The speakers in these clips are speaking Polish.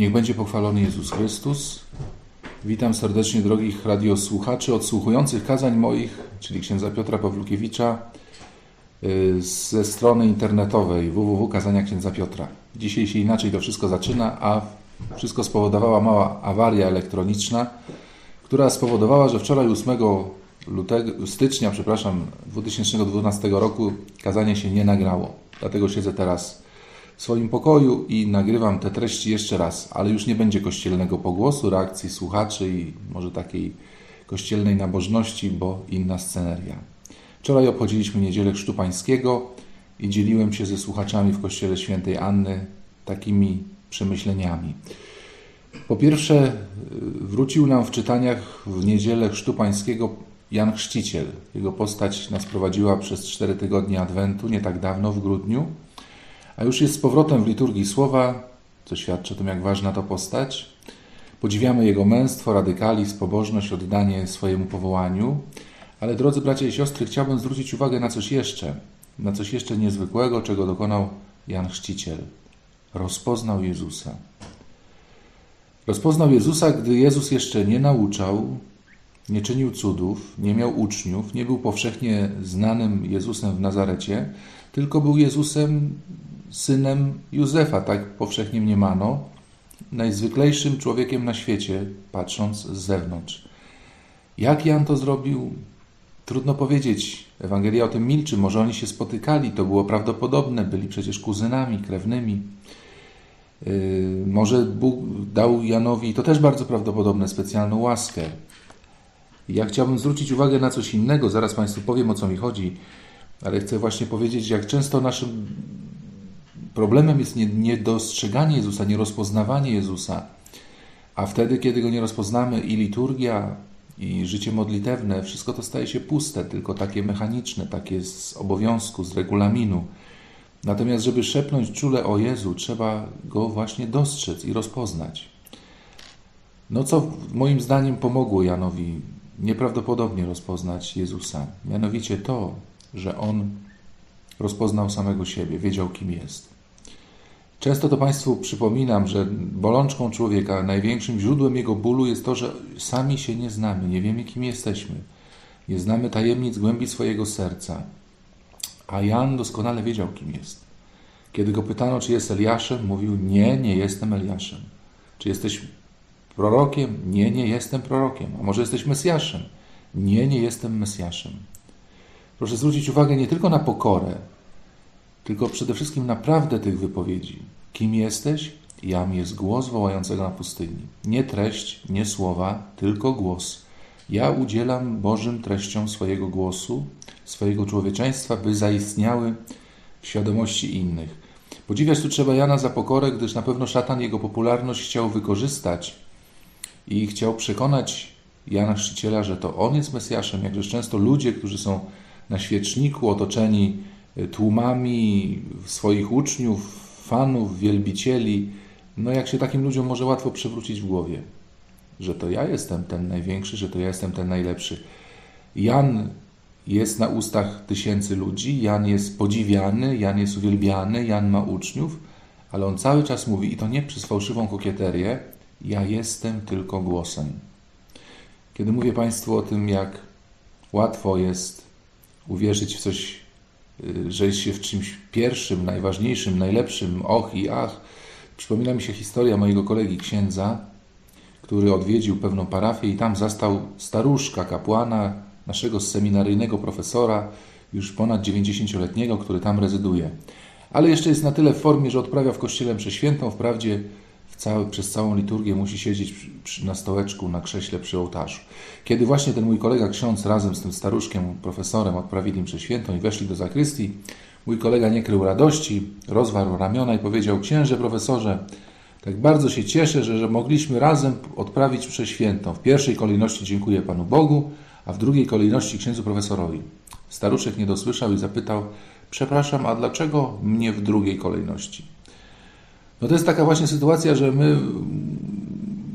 Niech będzie pochwalony Jezus Chrystus. Witam serdecznie drogich radiosłuchaczy odsłuchujących kazań moich, czyli księdza Piotra Pawlukiewicza y, ze strony internetowej www.kazania księdza Piotra. Dzisiaj się inaczej to wszystko zaczyna, a wszystko spowodowała mała awaria elektroniczna, która spowodowała, że wczoraj 8 lutego, stycznia przepraszam, 2012 roku kazanie się nie nagrało. Dlatego siedzę teraz w swoim pokoju i nagrywam te treści jeszcze raz, ale już nie będzie kościelnego pogłosu, reakcji słuchaczy i może takiej kościelnej nabożności, bo inna sceneria. Wczoraj obchodziliśmy Niedzielę Chrztu Pańskiego i dzieliłem się ze słuchaczami w kościele świętej Anny takimi przemyśleniami. Po pierwsze, wrócił nam w czytaniach w Niedzielę Chrztu Pańskiego Jan Chrzciciel. Jego postać nas prowadziła przez cztery tygodnie Adwentu, nie tak dawno, w grudniu a już jest z powrotem w liturgii słowa, co świadczy o tym, jak ważna to postać. Podziwiamy jego męstwo, radykalizm, pobożność, oddanie swojemu powołaniu. Ale drodzy bracia i siostry, chciałbym zwrócić uwagę na coś jeszcze, na coś jeszcze niezwykłego, czego dokonał Jan Chrzciciel. Rozpoznał Jezusa. Rozpoznał Jezusa, gdy Jezus jeszcze nie nauczał, nie czynił cudów, nie miał uczniów, nie był powszechnie znanym Jezusem w Nazarecie, tylko był Jezusem synem Józefa, tak powszechnie mniemano, najzwyklejszym człowiekiem na świecie, patrząc z zewnątrz. Jak Jan to zrobił? Trudno powiedzieć. Ewangelia o tym milczy. Może oni się spotykali, to było prawdopodobne, byli przecież kuzynami, krewnymi. Yy, może Bóg dał Janowi, to też bardzo prawdopodobne, specjalną łaskę. Ja chciałbym zwrócić uwagę na coś innego, zaraz Państwu powiem o co mi chodzi, ale chcę właśnie powiedzieć, jak często naszym Problemem jest niedostrzeganie Jezusa, nierozpoznawanie Jezusa. A wtedy, kiedy go nie rozpoznamy, i liturgia, i życie modlitewne, wszystko to staje się puste, tylko takie mechaniczne, takie z obowiązku, z regulaminu. Natomiast, żeby szepnąć czule o Jezu, trzeba go właśnie dostrzec i rozpoznać. No co moim zdaniem pomogło Janowi nieprawdopodobnie rozpoznać Jezusa? Mianowicie to, że on rozpoznał samego siebie, wiedział kim jest. Często to Państwu przypominam, że bolączką człowieka, największym źródłem jego bólu jest to, że sami się nie znamy, nie wiemy kim jesteśmy. Nie znamy tajemnic głębi swojego serca. A Jan doskonale wiedział, kim jest. Kiedy go pytano, czy jest Eliaszem, mówił: Nie, nie jestem Eliaszem. Czy jesteś prorokiem? Nie, nie jestem prorokiem. A może jesteś Mesjaszem? Nie, nie jestem Mesjaszem. Proszę zwrócić uwagę nie tylko na pokorę, tylko przede wszystkim naprawdę tych wypowiedzi. Kim jesteś? Jam jest głos wołającego na pustyni. Nie treść, nie słowa, tylko głos. Ja udzielam Bożym treściom swojego głosu, swojego człowieczeństwa, by zaistniały w świadomości innych. Podziwiać tu trzeba Jana za pokorę, gdyż na pewno szatan jego popularność chciał wykorzystać i chciał przekonać Jana Chrzciciela, że to on jest Mesjaszem. Jakże często ludzie, którzy są na świeczniku otoczeni tłumami swoich uczniów, fanów, wielbicieli. No jak się takim ludziom może łatwo przewrócić w głowie, że to ja jestem ten największy, że to ja jestem ten najlepszy. Jan jest na ustach tysięcy ludzi, Jan jest podziwiany, Jan jest uwielbiany, Jan ma uczniów, ale on cały czas mówi, i to nie przez fałszywą kokieterię, ja jestem tylko głosem. Kiedy mówię Państwu o tym, jak łatwo jest uwierzyć w coś Y, że jest się w czymś pierwszym, najważniejszym, najlepszym, och i ach. Przypomina mi się historia mojego kolegi księdza, który odwiedził pewną parafię i tam zastał staruszka, kapłana, naszego seminaryjnego profesora, już ponad 90-letniego, który tam rezyduje. Ale jeszcze jest na tyle w formie, że odprawia w kościele mszę świętą, wprawdzie cały, przez całą liturgię musi siedzieć przy, przy, na stołeczku, na krześle przy ołtarzu. Kiedy właśnie ten mój kolega ksiądz razem z tym staruszkiem, profesorem odprawili mszę świętą i weszli do zakrystii, mój kolega nie krył radości, rozwarł ramiona i powiedział, księże profesorze, tak bardzo się cieszę, że, że mogliśmy razem odprawić mszę świętą. W pierwszej kolejności dziękuję Panu Bogu, a w drugiej kolejności księdzu profesorowi. Staruszek nie dosłyszał i zapytał, przepraszam, a dlaczego mnie w drugiej kolejności? No to jest taka właśnie sytuacja, że my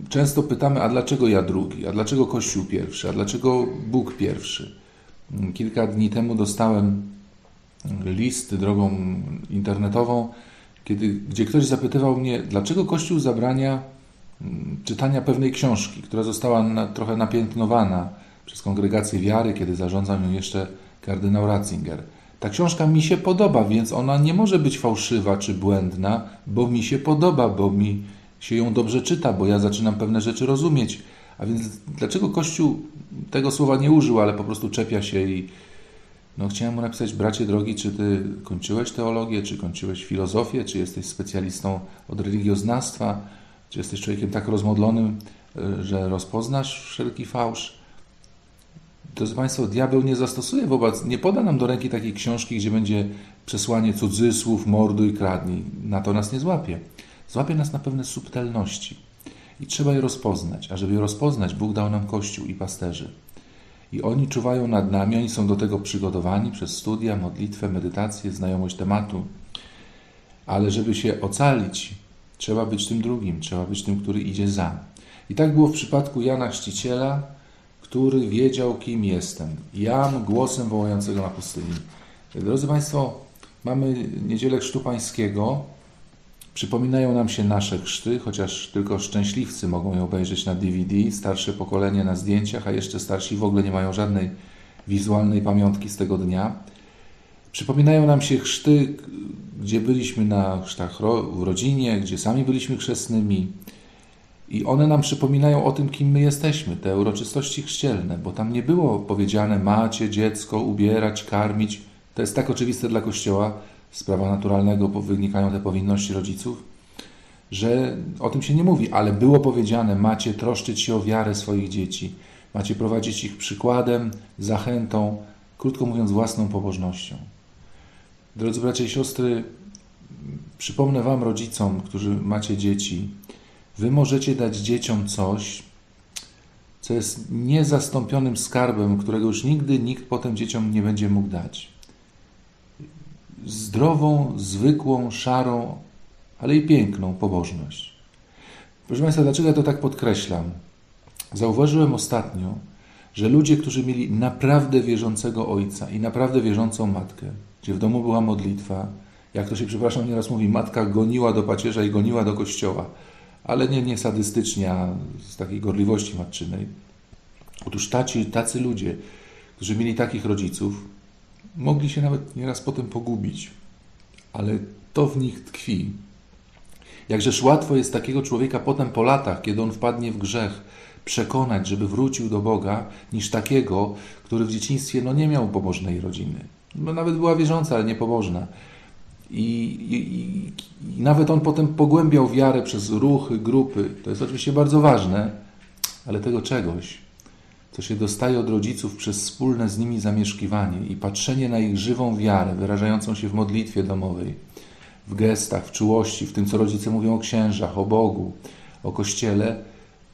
często pytamy, a dlaczego ja drugi, a dlaczego Kościół pierwszy, a dlaczego Bóg pierwszy. Kilka dni temu dostałem list drogą internetową, kiedy, gdzie ktoś zapytywał mnie, dlaczego Kościół zabrania mm, czytania pewnej książki, która została na, trochę napiętnowana przez kongregację wiary, kiedy zarządzał ją jeszcze kardynał Ratzinger. Ta książka mi się podoba, więc ona nie może być fałszywa czy błędna, bo mi się podoba, bo mi się ją dobrze czyta, bo ja zaczynam pewne rzeczy rozumieć. A więc dlaczego Kościół tego słowa nie użył, ale po prostu czepia się i no chciałem mu napisać, bracie drogi, czy ty kończyłeś teologię, czy kończyłeś filozofię, czy jesteś specjalistą od religioznawstwa, czy jesteś człowiekiem tak rozmodlonym, e, że rozpoznasz wszelki fałsz. Drodzy Państwo, diabeł nie zastosuje wobec, nie poda nam do ręki takiej książki, gdzie będzie przesłanie cudzysłów, mordu i kradnij. Na to nas nie złapie. Złapie nas na pewne subtelności. I trzeba je rozpoznać. A żeby je rozpoznać, Bóg dał nam Kościół i pasterzy. I oni czuwają nad nami, oni są do tego przygotowani przez studia, modlitwę, medytację, znajomość tematu. Ale żeby się ocalić, trzeba być tym drugim, trzeba być tym, który idzie za. I tak było w przypadku Jana Chrzciciela, który wiedział, kim jestem. Jam głosem wołającego na pustyni. Drodzy Państwo, mamy niedzielę Chrztu Pańskiego. Przypominają nam się nasze chrzty, chociaż tylko szczęśliwcy mogą je obejrzeć na DVD, starsze pokolenie na zdjęciach, a jeszcze starsi w ogóle nie mają żadnej wizualnej pamiątki z tego dnia. Przypominają nam się chrzty, gdzie byliśmy na chrztach w rodzinie, gdzie sami byliśmy chrzestnymi. I one nam przypominają o tym, kim my jesteśmy, te uroczystości chrzcielne, bo tam nie było powiedziane macie dziecko ubierać, karmić. To jest tak oczywiste dla Kościoła, z prawa naturalnego wynikają te powinności rodziców, że o tym się nie mówi, ale było powiedziane, macie troszczyć się o wiarę swoich dzieci, macie prowadzić ich przykładem, zachętą, krótko mówiąc, własną pobożnością. Drodzy bracia i siostry, przypomnę Wam, rodzicom, którzy macie dzieci, Wy możecie dać dzieciom coś, co jest niezastąpionym skarbem, którego już nigdy nikt potem dzieciom nie będzie mógł dać zdrową, zwykłą, szarą, ale i piękną pobożność. Proszę Państwa, dlaczego ja to tak podkreślam? Zauważyłem ostatnio, że ludzie, którzy mieli naprawdę wierzącego ojca i naprawdę wierzącą matkę, gdzie w domu była modlitwa, jak to się, przepraszam, nieraz mówi, matka goniła do pacierza i goniła do kościoła, ale nie, nie sadystycznie, a z takiej gorliwości matczynej. Otóż taci, tacy ludzie, którzy mieli takich rodziców, mogli się nawet nieraz potem pogubić, ale to w nich tkwi. Jakżeż łatwo jest takiego człowieka potem po latach, kiedy on wpadnie w grzech, przekonać, żeby wrócił do Boga, niż takiego, który w dzieciństwie no, nie miał pobożnej rodziny. No, nawet była wierząca, ale nie pobożna. I, i, i, nawet on potem pogłębiał wiarę przez ruchy, grupy. To jest oczywiście bardzo ważne, ale tego czegoś co się dostaje od rodziców przez wspólne z nimi zamieszkiwanie i patrzenie na ich żywą wiarę, wyrażającą się w modlitwie domowej, w gestach, w czułości, w tym, co rodzice mówią o księżach, o Bogu, o Kościele,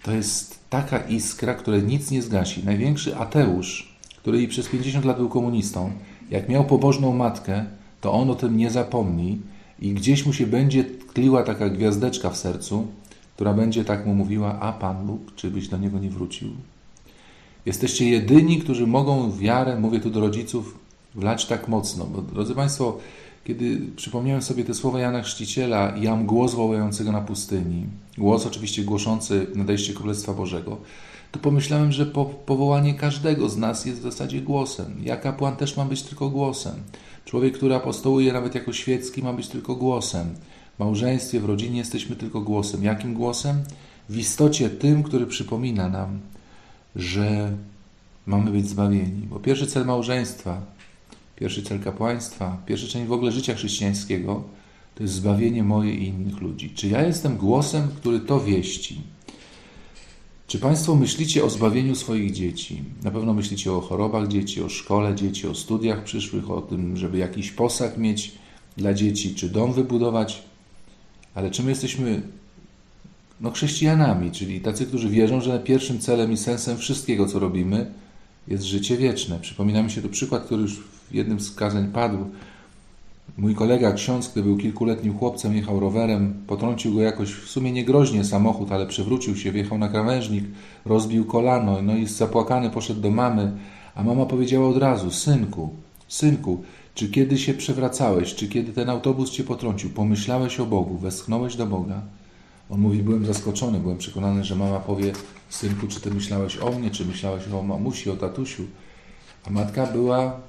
to jest taka iskra, której nic nie zgasi. Największy ateusz, który i przez 50 lat był komunistą, jak miał pobożną matkę, to on o tym nie zapomni i gdzieś mu się będzie tkliła taka gwiazdeczka w sercu, która będzie tak mu mówiła, a Pan Bóg, czy byś do Niego nie wrócił? Jesteście jedyni, którzy mogą wiarę, mówię tu do rodziców, wlać tak mocno. Bo, drodzy Państwo, kiedy przypomniałem sobie te słowa Jana Chrzciciela, jam głos wołającego na pustyni, głos oczywiście głoszący nadejście Królestwa Bożego, to pomyślałem, że po, powołanie każdego z nas jest w zasadzie głosem. Ja kapłan też mam być tylko głosem. Człowiek, który apostołuje nawet jako świecki, ma być tylko głosem. W małżeństwie, w rodzinie jesteśmy tylko głosem. Jakim głosem? W istocie tym, który przypomina nam, że mamy być zbawieni. Bo pierwszy cel małżeństwa, pierwszy cel kapłaństwa, pierwszy część w ogóle życia chrześcijańskiego to jest zbawienie moje i innych ludzi. Czy ja jestem głosem, który to wieści? Czy Państwo myślicie o zbawieniu swoich dzieci? Na pewno myślicie o chorobach dzieci, o szkole dzieci, o studiach przyszłych, o tym, żeby jakiś posag mieć dla dzieci, czy dom wybudować. Ale czy my jesteśmy no, chrześcijanami, czyli tacy, którzy wierzą, że pierwszym celem i sensem wszystkiego, co robimy, jest życie wieczne. Przypomina mi się tu przykład, który już w jednym z kazań padł. Mój kolega, ksiądz, który był kilkuletnim chłopcem, jechał rowerem, potrącił go jakoś w sumie niegroźnie samochód, ale przewrócił się, wjechał na krawężnik, rozbił kolano, no i zapłakany poszedł do mamy, a mama powiedziała od razu: Synku, synku, Czy kiedy się przewracałeś, czy kiedy ten autobus cię potrącił, pomyślałeś o Bogu, westchnąłeś do Boga? On mówi, byłem zaskoczony, byłem przekonany, że mama powie, synku, czy ty myślałeś o mnie, czy myślałeś o mamusi, o tatusiu? A matka była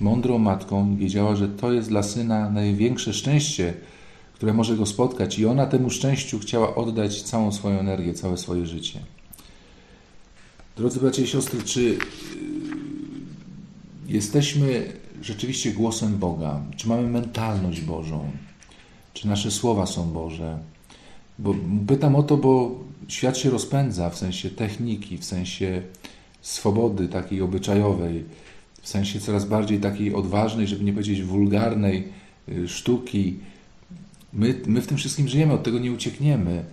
mądrą matką wiedziała, że to jest dla syna największe szczęście, które może go spotkać, i ona temu szczęściu chciała oddać całą swoją energię, całe swoje życie. Drodzy bracia i siostry, czy y, jesteśmy rzeczywiście głosem Boga? Czy mamy mentalność Bożą? Czy nasze słowa są Boże? Bo pytam o to, bo świat się rozpędza w sensie techniki, w sensie swobody takiej obyczajowej, w sensie coraz bardziej takiej odważnej, żeby nie powiedzieć wulgarnej y, sztuki. My, my w tym wszystkim żyjemy, od tego nie uciekniemy.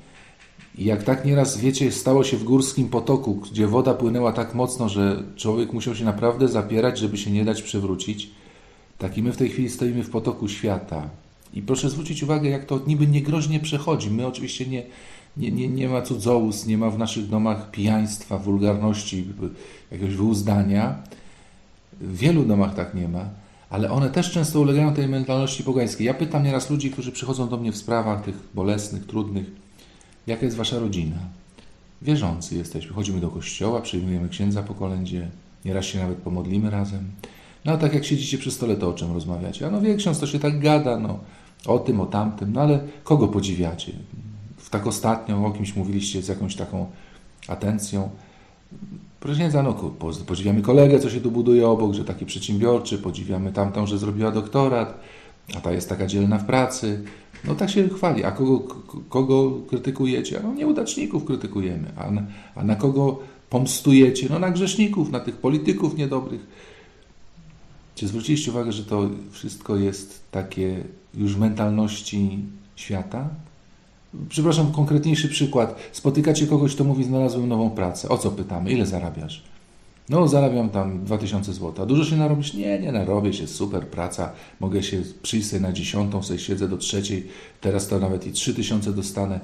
I jak tak nieraz, wiecie, stało się w Górskim Potoku, gdzie woda płynęła tak mocno, że człowiek musiał się naprawdę zapierać, żeby się nie dać przewrócić, tak i my w tej chwili stoimy w potoku świata. I proszę zwrócić uwagę, jak to niby niegroźnie przechodzi. My oczywiście nie, nie, nie, nie ma cudzołóstw, nie ma w naszych domach pijaństwa, wulgarności, jakiegoś wyuzdania. W wielu domach tak nie ma, ale one też często ulegają tej mentalności pogańskiej. Ja pytam nieraz ludzi, którzy przychodzą do mnie w sprawach tych bolesnych, trudnych, jaka jest wasza rodzina? Wierzący jesteśmy. Chodzimy do kościoła, przyjmujemy księdza po kolędzie, nieraz się nawet pomodlimy razem. No a tak jak siedzicie przy stole, to o czym rozmawiacie? A no wie ksiądz, to się tak gada, no o tym, o tamtym, no ale kogo podziwiacie? W tak ostatnio o kimś mówiliście z jakąś taką atencją. Proszę księdza, no podziwiamy kolegę, co się tu buduje obok, że taki przedsiębiorczy, podziwiamy tamtą, że zrobiła doktorat, a ta jest taka dzielna w pracy. No tak się chwali. A kogo, kogo krytykujecie? No nieudaczników krytykujemy. A na, a na kogo pomstujecie? No na grzeszników, na tych polityków niedobrych. Czy zwróciliście uwagę, że to wszystko jest takie już mentalności świata? Przepraszam, konkretniejszy przykład. Spotykacie kogoś, kto mówi, znalazłem nową pracę. O co pytamy? Ile zarabiasz? No, zarabiam tam 2000 zł. A dużo się narobisz? Nie, nie narobię się, super praca. Mogę się przyjść na dziesiątą, sobie siedzę do trzeciej. Teraz to nawet i 3000 dostanę.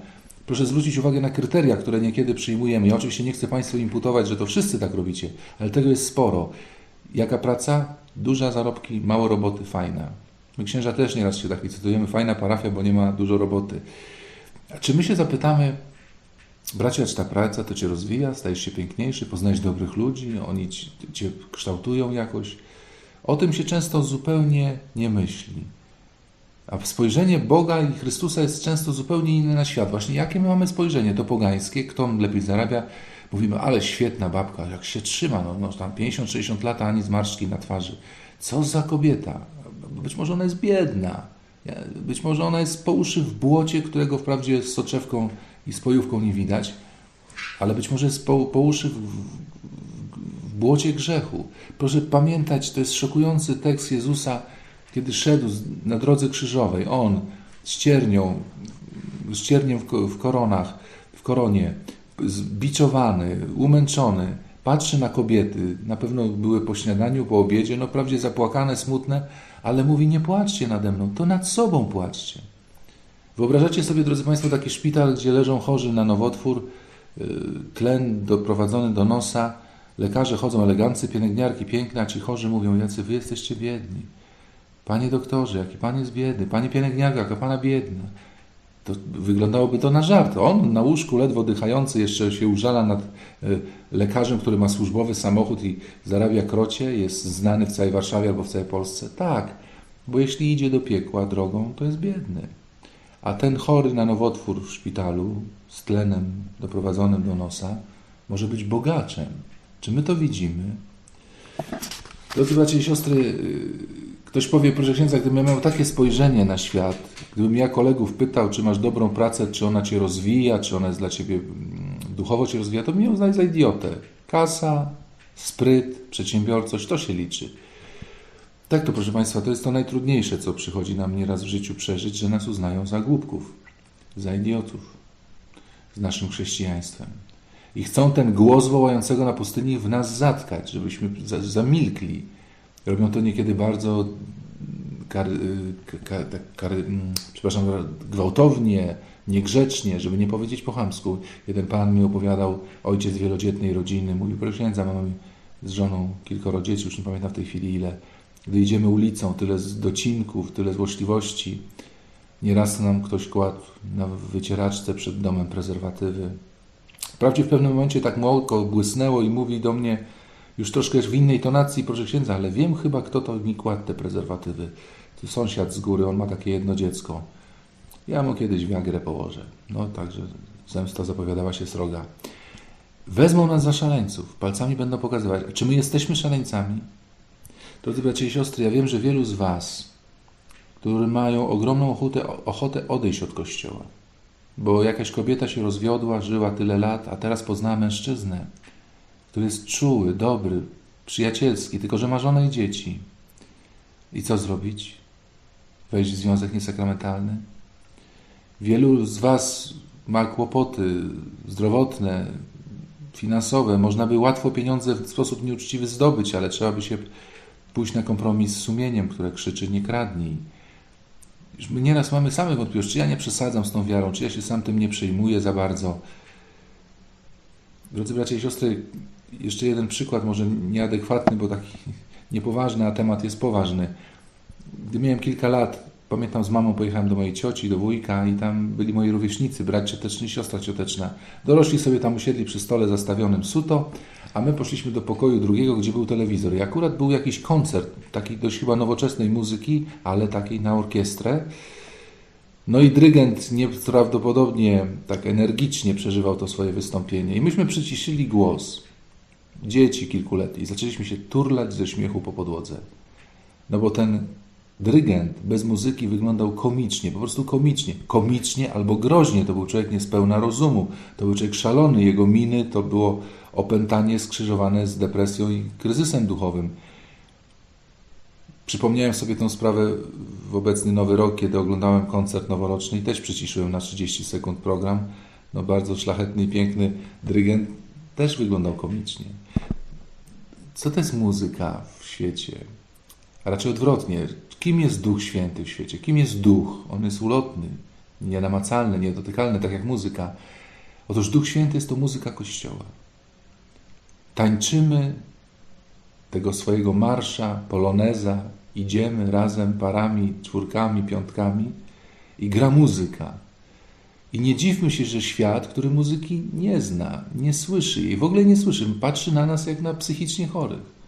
Proszę zwrócić uwagę na kryteria, które niekiedy przyjmujemy. Ja oczywiście nie chcę Państwu imputować, że to wszyscy tak robicie, ale tego jest sporo. Jaka praca? Duża zarobki, mało roboty, fajna. My księża też nieraz się tak licytujemy, fajna parafia, bo nie ma dużo roboty. Czy my się zapytamy, bracia, czy ta praca to Cię rozwija, stajesz się piękniejszy, poznajesz dobrych ludzi, oni Cię kształtują jakoś? O tym się często zupełnie nie myśli. A spojrzenie Boga i Chrystusa jest często zupełnie inne na świat. Właśnie jakie my mamy spojrzenie? To pogańskie, kto lepiej zarabia? Mówimy, ale świetna babka, jak się trzyma, no, no tam 50-60 lat, ani zmarszczki na twarzy. Co za kobieta? Być może ona jest biedna. Być może ona jest po uszy w błocie, którego wprawdzie z soczewką i spojówką nie widać, ale być może jest po, po uszy w, w, błocie grzechu. Proszę pamiętać, to jest szokujący tekst Jezusa, kiedy szedł na drodze krzyżowej. On z ciernią, z cierniem w koronach, w koronie, zbiczowany, umęczony, patrzy na kobiety, na pewno były po śniadaniu, po obiedzie, no wprawdzie zapłakane, smutne, ale mówi, nie płaczcie nade mną, to nad sobą płaczcie. Wyobrażacie sobie, drodzy Państwo, taki szpital, gdzie leżą chorzy na nowotwór, y, tlen doprowadzony do nosa, lekarze chodzą eleganccy, pielęgniarki piękne, a ci chorzy mówią, jacy wy jesteście biedni. Panie doktorze, jaki pan jest biedny, panie pielęgniarka, jaka pana biedna. To wyglądałoby to na żart. On na łóżku ledwo dychający jeszcze się użala nad e, lekarzem, który ma służbowy samochód i zarabia krocie, jest znany w całej Warszawie albo w całej Polsce. Tak, bo jeśli idzie do piekła drogą, to jest biedny. A ten chory na nowotwór w szpitalu z tlenem doprowadzonym do nosa może być bogaczem. Czy my to widzimy? Drodzy bracia i siostry, y, Ktoś powie, proszę księdza, gdybym miał takie spojrzenie na świat, gdybym ja kolegów pytał, czy masz dobrą pracę, czy ona cię rozwija, czy ona jest dla ciebie mm, duchowo cię rozwija, to ją uznać za idiotę. Kasa, spryt, przedsiębiorczość, to się liczy. Tak to, proszę Państwa, to jest to najtrudniejsze, co przychodzi nam nieraz w życiu przeżyć, że nas uznają za głupków, za idiotów z naszym chrześcijaństwem. I chcą ten głos wołającego na pustyni w nas zatkać, żebyśmy zamilkli Robią to niekiedy bardzo kar, kar, kar, przepraszam, gwałtownie, niegrzecznie, żeby nie powiedzieć po chamsku. Jeden pan mi opowiadał, ojciec wielodzietnej rodziny, mówił, proszę księdza, mamy z żoną kilkoro dzieci, już nie pamiętam w tej chwili ile. Gdy idziemy ulicą, tyle z docinków, tyle złośliwości. Nieraz nam ktoś kładł na wycieraczce przed domem prezerwatywy. Wprawdzie w pewnym momencie tak młoko błysnęło i mówi do mnie już troszkę w innej tonacji, proszę księdza, ale wiem chyba, kto to mi kładł te prezerwatywy. To sąsiad z góry, on ma takie jedno dziecko. Ja mu kiedyś wiagrę położę. No także zemsta zapowiadała się sroga. Wezmą nas za szaleńców, palcami będą pokazywać. Czy my jesteśmy szaleńcami? Drodzy bracia i siostry, ja wiem, że wielu z Was, którzy mają ogromną ochotę, ochotę odejść od Kościoła, bo jakaś kobieta się rozwiodła, żyła tyle lat, a teraz poznała mężczyznę, który jest czuły, dobry, przyjacielski, tylko że ma żonę i dzieci. I co zrobić? Wejść w związek niesakramentalny? Wielu z Was ma kłopoty zdrowotne, finansowe. Można by łatwo pieniądze w sposób nieuczciwy zdobyć, ale trzeba by się pójść na kompromis z sumieniem, które krzyczy nie kradnij. My nieraz mamy same wątpliwości, czy ja nie przesadzam z tą wiarą, czy ja się sam tym nie przejmuję za bardzo. Drodzy bracia i siostry, jeszcze jeden przykład, może nieadekwatny, bo taki niepoważny, a temat jest poważny. Gdy miałem kilka lat, Pamiętam, z mamą pojechałem do mojej cioci, do wujka i tam byli moi rówieśnicy, brat cioteczny i siostra cioteczna. Dorośli sobie tam usiedli przy stole zastawionym suto, a my poszliśmy do pokoju drugiego, gdzie był telewizor. I akurat był jakiś koncert, takiej dość chyba nowoczesnej muzyki, ale takiej na orkiestrę. No i dyrygent nieprawdopodobnie tak energicznie przeżywał to swoje wystąpienie. I myśmy przyciszyli głos. Dzieci kilkuletni. Zaczęliśmy się turlać ze śmiechu po podłodze. No bo ten Dyrygent bez muzyki wyglądał komicznie, po prostu komicznie. Komicznie albo groźnie. To był człowiek niespełna rozumu. To był człowiek szalony. Jego miny to było opętanie skrzyżowane z depresją i kryzysem duchowym. Przypomniałem sobie tę sprawę w obecny Nowy Rok, kiedy oglądałem koncert noworoczny i też przyciszyłem na 30 sekund program. No bardzo szlachetny i piękny dyrygent też wyglądał komicznie. Co to jest muzyka w świecie? A raczej odwrotnie. Kim jest Duch Święty w świecie? Kim jest Duch? On jest ulotny, nienamacalny, niedotykalny, tak jak muzyka. Otóż Duch Święty jest to muzyka Kościoła. Tańczymy tego swojego marsza, poloneza, idziemy razem parami, czwórkami, piątkami i gra muzyka. I nie dziwmy się, że świat, który muzyki nie zna, nie słyszy jej, w ogóle nie słyszy, patrzy na nas jak na psychicznie chorych.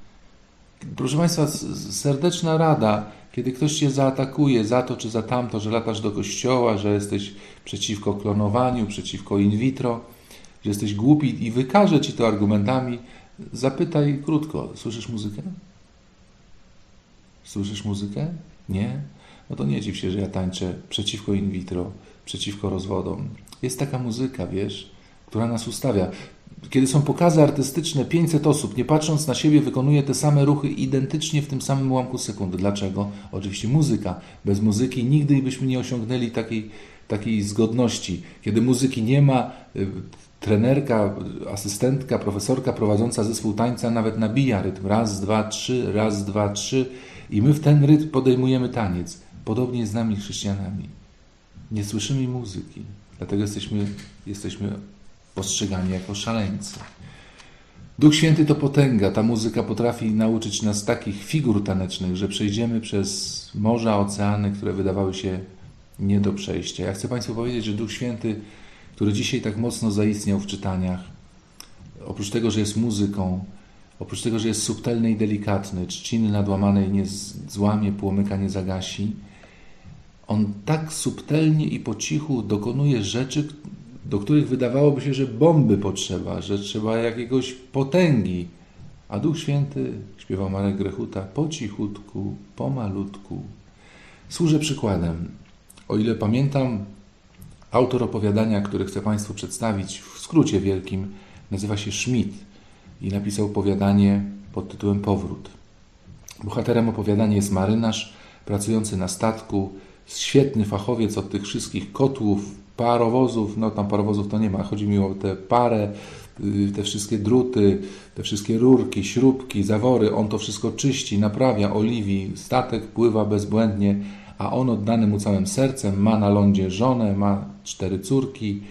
Proszę Państwa, serdeczna rada, kiedy ktoś Cię zaatakuje za to czy za tamto, że latasz do kościoła, że jesteś przeciwko klonowaniu, przeciwko in vitro, że jesteś głupi i wykaże Ci to argumentami, zapytaj krótko, słyszysz muzykę? Słyszysz muzykę? Nie? No to nie dziw się, że ja tańczę przeciwko in vitro, przeciwko rozwodom. Jest taka muzyka, wiesz, która nas ustawia. Kiedy są pokazy artystyczne, 500 osób, nie patrząc na siebie, wykonuje te same ruchy identycznie w tym samym ułamku sekundy. Dlaczego? Oczywiście muzyka. Bez muzyki nigdy byśmy nie osiągnęli takiej, takiej zgodności. Kiedy muzyki nie ma, y, trenerka, asystentka, profesorka prowadząca zespół tańca nawet nabija rytm. Raz, dwa, trzy, raz, dwa, trzy. I my w ten rytm podejmujemy taniec. Podobnie jest z nami chrześcijanami. Nie słyszymy muzyki. Dlatego jesteśmy, jesteśmy postrzegani jako szaleńcy. Duch Święty to potęga. Ta muzyka potrafi nauczyć nas takich figur tanecznych, że przejdziemy przez morza, oceany, które wydawały się nie do przejścia. Ja chcę Państwu powiedzieć, że Duch Święty, który dzisiaj tak mocno zaistniał w czytaniach, oprócz tego, że jest muzyką, oprócz tego, że jest subtelny i delikatny, trzciny nadłamanej nie złamie, płomyka nie zagasi, on tak subtelnie i po cichu dokonuje rzeczy, do których wydawałoby się, że bomby potrzeba, że trzeba jakiegoś potęgi. A Duch Święty, śpiewał Marek Grechuta, po cichutku, pomalutku. Służę przykładem. O ile pamiętam, autor opowiadania, które chcę Państwu przedstawić w skrócie wielkim, nazywa się Schmidt i napisał opowiadanie pod tytułem Powrót. Bohaterem opowiadania jest marynarz pracujący na statku, świetny fachowiec od tych wszystkich kotłów, parowozów, no tam parowozów to nie ma, chodzi mi o tę parę, y, te wszystkie druty, te wszystkie rurki, śrubki, zawory, on to wszystko czyści, naprawia, oliwi, statek pływa bezbłędnie, a on oddany mu całym sercem, ma na lądzie żonę, ma cztery córki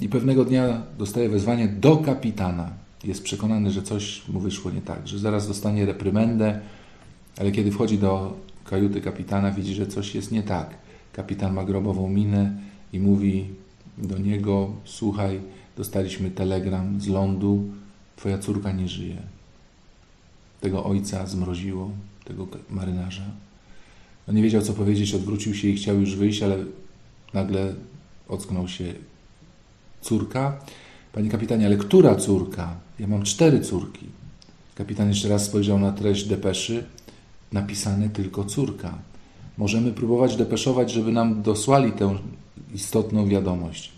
i pewnego dnia dostaje wezwanie do kapitana. Jest przekonany, że coś mu wyszło nie tak, że zaraz dostanie reprymendę Ale kiedy wchodzi do kajuty kapitana, widzi, że coś jest nie tak. Kapitan ma grobową minę i mówi do niego: Słuchaj, dostaliśmy telegram z lądu, twoja córka nie żyje. Tego ojca zmroziło, tego marynarza. On nie wiedział, co powiedzieć, odwrócił się i chciał już wyjść, ale nagle ocknął się córka. Panie kapitanie, ale która córka? Ja mam cztery córki. Kapitan jeszcze raz spojrzał na treść depeszy. Napisane tylko córka. Możemy próbować depeszować, żeby nam dosłali tę istotną wiadomość.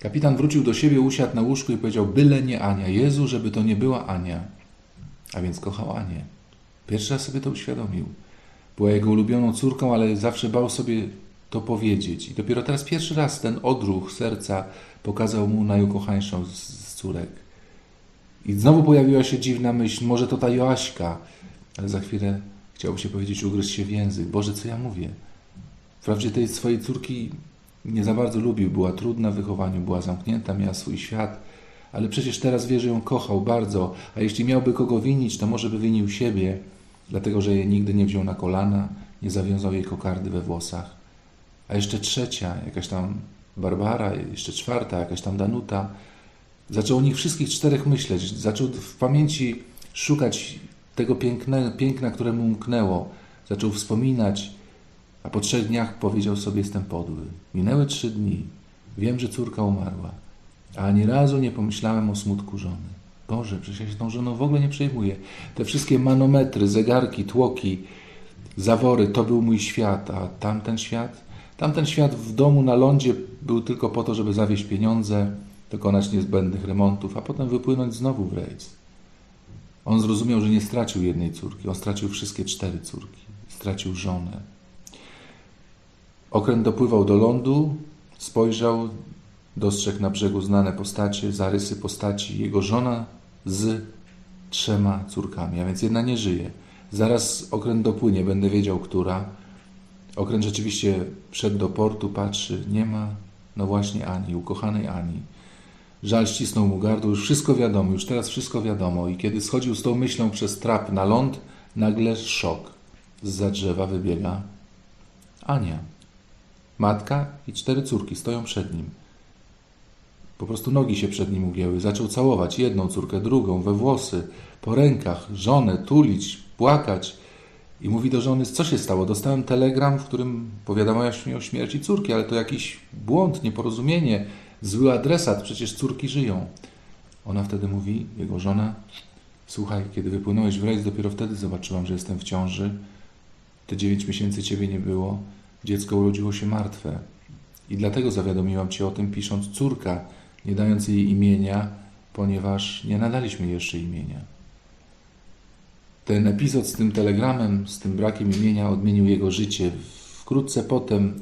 Kapitan wrócił do siebie, usiadł na łóżku i powiedział: Byle nie Ania. Jezu, żeby to nie była Ania. A więc kochał Anię. Pierwszy raz sobie to uświadomił. Była jego ulubioną córką, ale zawsze bał sobie to powiedzieć. I dopiero teraz pierwszy raz ten odruch serca pokazał mu najukochańszą z córek. I znowu pojawiła się dziwna myśl, może to ta Joaśka, ale za chwilę chciałby się powiedzieć, ugryźć się w język. Boże, co ja mówię? Wprawdzie tej swojej córki nie za bardzo lubił, była trudna w wychowaniu, była zamknięta, miała swój świat, ale przecież teraz wie, że ją kochał bardzo, a jeśli miałby kogo winić, to może by winił siebie, dlatego że jej nigdy nie wziął na kolana, nie zawiązał jej kokardy we włosach. A jeszcze trzecia, jakaś tam Barbara, jeszcze czwarta, jakaś tam Danuta. Zaczął o nich wszystkich czterech myśleć, zaczął w pamięci szukać tego piękne, piękna, które mu umknęło. Zaczął wspominać, a po trzech dniach powiedział sobie: Jestem podły. Minęły trzy dni. Wiem, że córka umarła, a ani razu nie pomyślałem o smutku żony. Boże, przecież ja się tą żoną w ogóle nie przejmuję. Te wszystkie manometry, zegarki, tłoki, zawory to był mój świat, a tamten świat? Tamten świat w domu na lądzie był tylko po to, żeby zawieźć pieniądze, dokonać niezbędnych remontów, a potem wypłynąć znowu w rejs. On zrozumiał, że nie stracił jednej córki, on stracił wszystkie cztery córki. Stracił żonę. Okręt dopływał do lądu, spojrzał, dostrzegł na brzegu znane postacie, zarysy postaci. Jego żona z trzema córkami, a więc jedna nie żyje. Zaraz okręt dopłynie, będę wiedział, która. Okręt rzeczywiście wszedł do portu, patrzy, nie ma, no właśnie Ani, ukochanej Ani. Żal ścisnął mu gardło, już wszystko wiadomo, już teraz wszystko wiadomo. I kiedy schodził z tą myślą przez trap na ląd, nagle szok. Z drzewa wybiega Ania. Matka i cztery córki stoją przed nim. Po prostu nogi się przed nim ugięły. Zaczął całować jedną córkę, drugą, we włosy, po rękach, żonę, tulić, płakać. I mówi do żony, co się stało? Dostałem telegram, w którym powiadamiałaś mi o śmierci córki, ale to jakiś błąd, nieporozumienie, zły adresat, przecież córki żyją. Ona wtedy mówi, jego żona, słuchaj, kiedy wypłynąłeś w rejs, dopiero wtedy zobaczyłam, że jestem w ciąży. Te dziewięć miesięcy ciebie nie było. Dziecko urodziło się martwe. I dlatego zawiadomiłam cię o tym, pisząc córka, nie dając jej imienia, ponieważ nie nadaliśmy jeszcze imienia. Ten epizod z tym telegramem, z tym brakiem imienia odmienił jego życie. Wkrótce potem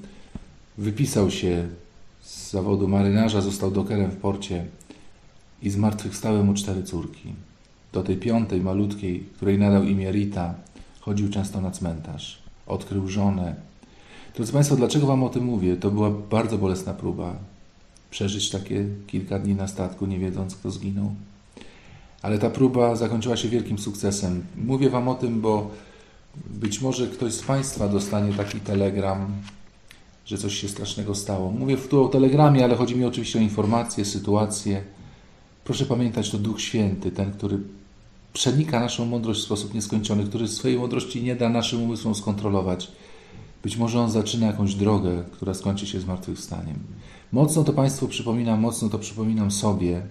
wypisał się z zawodu marynarza, został dokerem w porcie i zmartwychwstały mu cztery córki. Do tej piątej, malutkiej, której nadał imię Rita, chodził często na cmentarz. Odkrył żonę. Drodzy Państwo, dlaczego Wam o tym mówię? To była bardzo bolesna próba. Przeżyć takie kilka dni na statku, nie wiedząc, kto zginął. Ale ta próba zakończyła się wielkim sukcesem. Mówię Wam o tym, bo być może ktoś z Państwa dostanie taki telegram, że coś się strasznego stało. Mówię tu o telegramie, ale chodzi mi oczywiście o informacje, sytuacje. Proszę pamiętać, to Duch Święty, ten, który przenika naszą mądrość w sposób nieskończony, który swojej mądrości nie da naszym umysłom skontrolować. Być może on zaczyna jakąś drogę, która skończy się zmartwychwstaniem. Mocno to Państwu przypominam, mocno to przypominam sobie.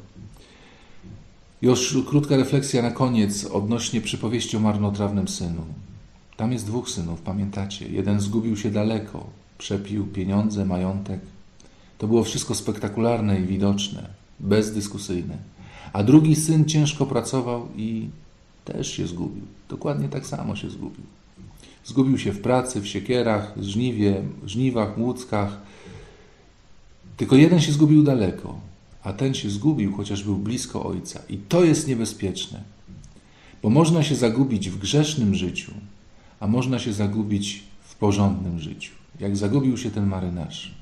Już krótka refleksja na koniec odnośnie przypowieści o marnotrawnym synu. Tam jest dwóch synów, pamiętacie? Jeden zgubił się daleko, przepił pieniądze, majątek. To było wszystko spektakularne i widoczne, bezdyskusyjne. A drugi syn ciężko pracował i też się zgubił. Dokładnie tak samo się zgubił. Zgubił się w pracy, w siekierach, żniwie, żniwach, młódzkach. Tylko jeden się zgubił daleko, a ten się zgubił, chociaż był blisko Ojca. I to jest niebezpieczne, bo można się zagubić w grzesznym życiu, a można się zagubić w porządnym życiu, jak zagubił się ten marynarz.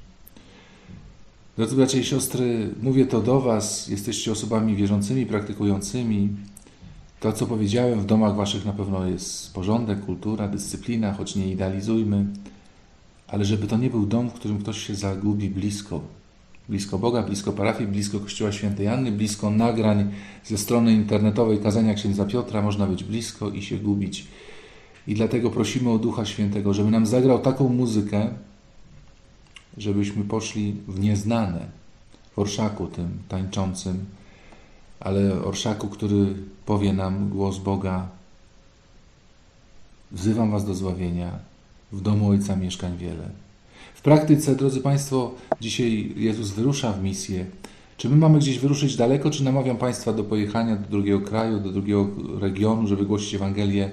Drodzy bracia i siostry, mówię to do Was, jesteście osobami wierzącymi, praktykującymi. To, co powiedziałem, w domach waszych na pewno jest porządek, kultura, dyscyplina, choć nie idealizujmy, ale żeby to nie był dom, w którym ktoś się zagubi blisko. Blisko Boga, blisko parafii, blisko Kościoła Świętej Anny, blisko nagrań ze strony internetowej kazania księdza Piotra, można być blisko i się gubić. I dlatego prosimy o Ducha Świętego, żeby nam zagrał taką muzykę, żebyśmy poszli w nieznane, w orszaku tym tańczącym, ale orszaku, który powie nam głos Boga: Wzywam Was do zbawienia, w domu Ojca mieszkań wiele. W praktyce, drodzy Państwo, dzisiaj Jezus wyrusza w misję. Czy my mamy gdzieś wyruszyć daleko, czy namawiam Państwa do pojechania do drugiego kraju, do drugiego regionu, żeby głosić Ewangelię?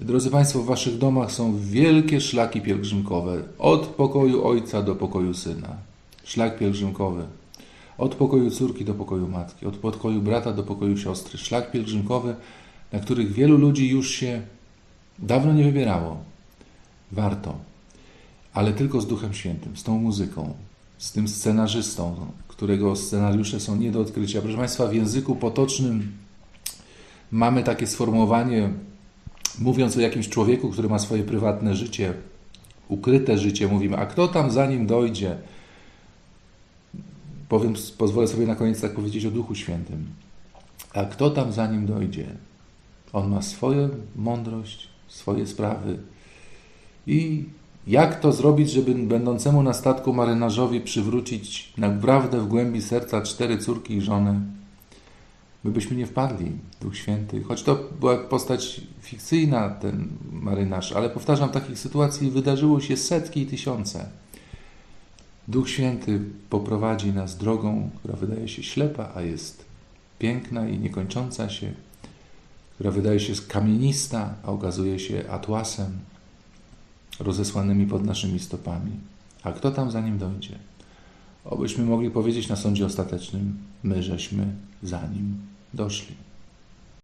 Drodzy Państwo, w Waszych domach są wielkie szlaki pielgrzymkowe, od pokoju Ojca do pokoju Syna. Szlak pielgrzymkowy. Od pokoju córki do pokoju matki, od pokoju brata do pokoju siostry. Szlak pielgrzymkowy, na których wielu ludzi już się dawno nie wybierało. Warto, ale tylko z Duchem Świętym, z tą muzyką, z tym scenarzystą, którego scenariusze są nie do odkrycia. Proszę Państwa, w języku potocznym mamy takie sformułowanie, mówiąc o jakimś człowieku, który ma swoje prywatne życie, ukryte życie, mówimy, a kto tam za nim dojdzie? Powiem, pozwolę sobie na koniec tak powiedzieć o Duchu Świętym. A kto tam za nim dojdzie? On ma swoją mądrość, swoje sprawy. I jak to zrobić, żeby będącemu na statku marynarzowi przywrócić naprawdę w głębi serca cztery córki i żonę? My byśmy nie wpadli, Duch Święty. Choć to była postać fikcyjna, ten marynarz, ale powtarzam, takich sytuacji wydarzyło się setki i tysiące. Duch Święty poprowadzi nas drogą, która wydaje się ślepa, a jest piękna i niekończąca się, która wydaje się kamienista, a okazuje się atłasem rozesłanymi pod naszymi stopami. A kto tam za nim dojdzie? Obyśmy mogli powiedzieć na sądzie ostatecznym, my żeśmy za nim дошли.